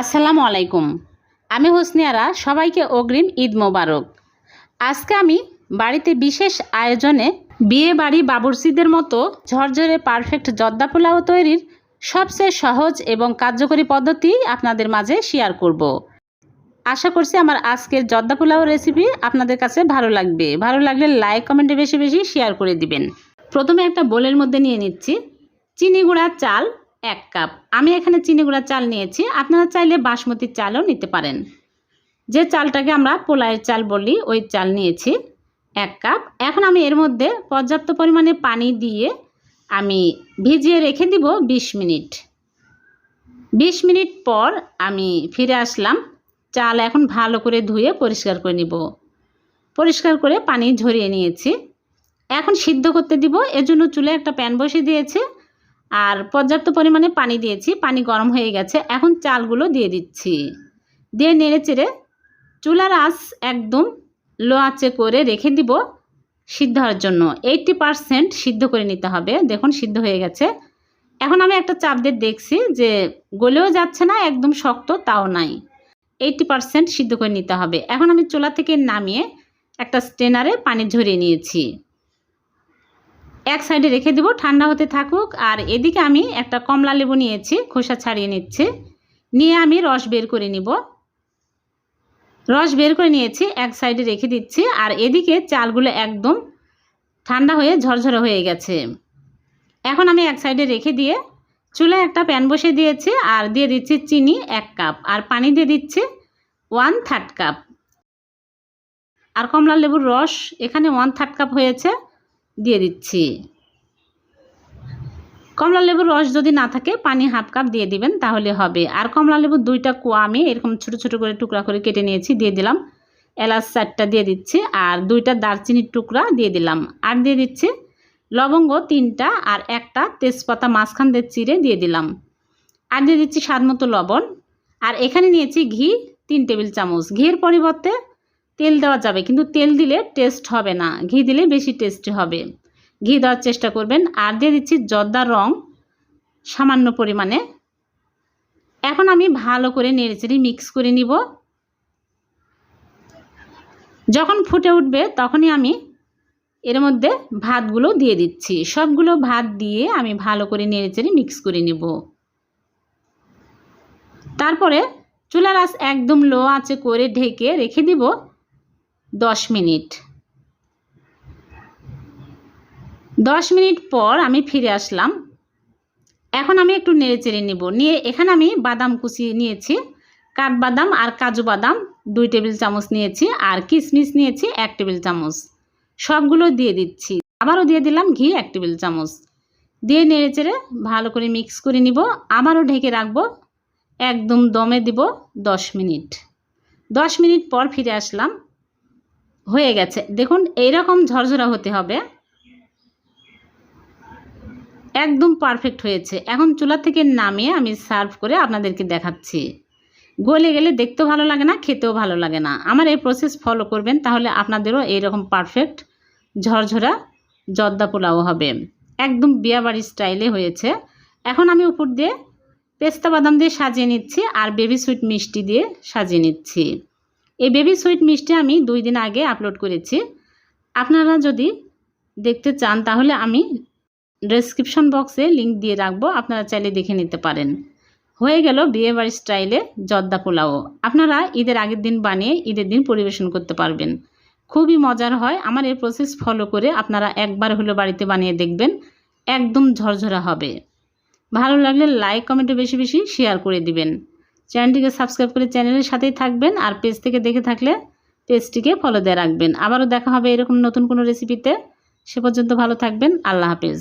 আসসালামু আলাইকুম। আমি হোসনিয়ারা সবাইকে অগ্রিম ঈদ মোবারক। আজকে আমি বাড়িতে বিশেষ আয়োজনে বিয়ে বাড়ি বাবুর্চিদের মতো ঝরঝরে পারফেক্ট জর্দা পোলাও তৈরির সবচেয়ে সহজ এবং কার্যকরী পদ্ধতি আপনাদের মাঝে শেয়ার করব। আশা করছি আমার আজকের জর্দা পোলাও রেসিপি আপনাদের কাছে ভালো লাগবে। ভালো লাগলে লাইক কমেন্টে বেশি বেশি শেয়ার করে দিবেন। প্রথমে একটা বোলের মধ্যে নিয়ে নিচ্ছি। চিনি গুঁড়া, চাল এক কাপ। আমি এখানে চিনি গুঁড়া চাল নিয়েছি। আপনারা চাইলে বাসমতি চালও নিতে পারেন। যে চালটাকে আমরা পোলায়ের চাল বলি, ওই চাল নিয়েছি। এক কাপ। এখন আমি এর মধ্যে পর্যাপ্ত পরিমাণে পানি দিয়ে আমি ভিজিয়ে রেখে দিব ২০ মিনিট। ২০ মিনিট পর আমি ফিরে আসলাম। চাল এখন ভালো করে ধুয়ে পরিষ্কার করে নিব। পরিষ্কার করে পানি ঝরিয়ে নিয়েছি। এখন সিদ্ধ করতে দিব। এজন্য চুলে একটা প্যান বসিয়ে দিয়েছি। আর পর্যাপ্ত পরিমাণে পানি দিয়েছি, পানি গরম হয়ে গেছে। এখন চালগুলো দিয়ে দিচ্ছি। দিয়ে নেড়ে চেড়ে চুলার আঁচ একদম লো আঁচে করে রেখে দিব সিদ্ধ হওয়ার জন্য। এইটটি পারসেন্ট সিদ্ধ করে নিতে হবে। দেখুন, সিদ্ধ হয়ে গেছে। এখন আমি একটা চাপ দিয়ে দেখছি যে গলেও যাচ্ছে না, একদম শক্ত, তাও নাই। এইটটি পারসেন্ট সিদ্ধ করে নিতে হবে। এখন আমি চুলা থেকে নামিয়ে একটা স্টেনারে পানি ঝরিয়ে নিয়েছি। এক সাইডে রেখে দেবো, ঠান্ডা হতে থাকুক। আর এদিকে আমি একটা কমলা লেবু নিয়েছি, খোসা ছাড়িয়ে নিচ্ছি। নিয়ে আমি রস বের করে নিব। রস বের করে নিয়েছি, এক সাইডে রেখে দিচ্ছি। আর এদিকে চালগুলো একদম ঠান্ডা হয়ে ঝরঝরে হয়ে গেছে। এখন আমি এক সাইডে রেখে দিয়ে চুলায় একটা প্যান বসিয়ে দিয়েছি। আর দিয়ে দিচ্ছি চিনি এক কাপ। আর পানি দিয়ে দিচ্ছি ওয়ান থার্ড কাপ। আর কমলা লেবুর রস এখানে ওয়ান থার্ড কাপ হয়েছে। দিয়ে দিচ্ছি। কমলা লেবুর রস যদি না থাকে, পানি হাফ কাপ দিয়ে দিবেন, তাহলে হবে। আর কমলা লেবুর দুইটা কোয়া আমি এরকম ছোট ছোট করে টুকরা করে কেটে নিয়েছি, দিয়ে দিলাম। এলাচ চারটা দিয়ে দিচ্ছি, আর দুইটা দারচিনির টুকরা দিয়ে দিলাম। আর দিয়ে দিচ্ছি লবঙ্গ তিনটা, আর একটা তেজপাতা মাঝখান দিয়ে চিড়ে দিয়ে দিলাম। আর দিয়ে দিচ্ছি স্বাদ মতো লবণ। আর এখানে নিয়েছি ঘি তিন টেবিল চামচ। ঘির পরিবর্তে তেল দেওয়া যাবে, কিন্তু তেল দিলে টেস্ট হবে না। ঘি দিলে বেশি টেস্টি হবে। ঘি দেওয়ার চেষ্টা করবেন। আর দিয়ে দিচ্ছি জর্দার রং সামান্য পরিমাণে। এখন আমি ভালো করে নেড়েচেড়ে মিক্স করে নিব। যখন ফুটে উঠবে, তখনই আমি এর মধ্যে ভাতগুলো দিয়ে দিচ্ছি। সবগুলো ভাত দিয়ে আমি ভালো করে নেড়েচেড়ে মিক্স করে নেব। তারপরে চুলার আঁচ একদম লো আঁচে করে ঢেকে রেখে দিব। দশ মিনিট। দশ মিনিট পর আমি ফিরে আসলাম। এখন আমি একটু নেড়ে চেড়ে নেব। নিয়ে এখানে আমি বাদাম কুচি নিয়েছি, কাঠবাদাম আর কাজু বাদাম, দুই টেবিল চামচ নিয়েছি আর কিশমিশ নিয়েছি এক টেবিল চামচ। সবগুলো দিয়ে দিচ্ছি। আবারও দিয়ে দিলাম ঘি এক টেবিল চামচ। দিয়ে নেড়ে চেড়ে ভালো করে মিক্স করে নিব। আবারও ঢেকে রাখব। একদম দমে দিব দশ মিনিট। দশ মিনিট পর ফিরে আসলাম। হয়ে গেছে। দেখুন, এইরকম ঝরঝরা হতে হবে। একদম পারফেক্ট হয়েছে। এখন চুলা থেকে নামিয়ে আমি সার্ভ করে আপনাদেরকে দেখাচ্ছি। গলে গেলে দেখতেও ভালো লাগে না, খেতেও ভালো লাগে না। আমার এই প্রসেস ফলো করবেন, তাহলে আপনাদেরও এইরকম পারফেক্ট ঝরঝরা জর্দা পোলাও হবে। একদম বিয়াবাড়ি স্টাইলে হয়েছে। এখন আমি উপর দিয়ে পেস্তা বাদাম দিয়ে সাজিয়ে নিচ্ছি আর বেবি সুইট মিষ্টি দিয়ে সাজিয়ে নিচ্ছি। এই বেবি সুইট মিষ্টি আমি দুই দিন আগে আপলোড করেছি। আপনারা যদি দেখতে চান, তাহলে আমি ডেসক্রিপশন বক্সে লিংক দিয়ে রাখব, আপনারা চাইলে দেখে নিতে পারেন। হয়ে গেল বিয়েবাড়ি স্টাইলে জর্দা পোলাও। আপনারা ঈদের আগের দিন বানিয়ে ঈদের দিন পরিবেশন করতে পারবেন। খুবই মজার হয়, আমার এই প্রসেস ফলো করে আপনারা একবার হলো বাড়িতে বানিয়ে দেখবেন, একদম ঝরঝরা হবে। ভালো লাগলে লাইক কমেন্টে বেশি বেশি শেয়ার করে দিবেন। চ্যানেলটিকে সাবস্ক্রাইব করে চ্যানেলের সাথেই থাকবেন আর পেজ থেকে দেখে থাকলে পেজটিকে ফলো দিয়ে রাখবেন। আবারও দেখা হবে এরকম নতুন কোনো রেসিপিতে সে পর্যন্ত ভালো থাকবেন। আল্লাহ হাফেজ।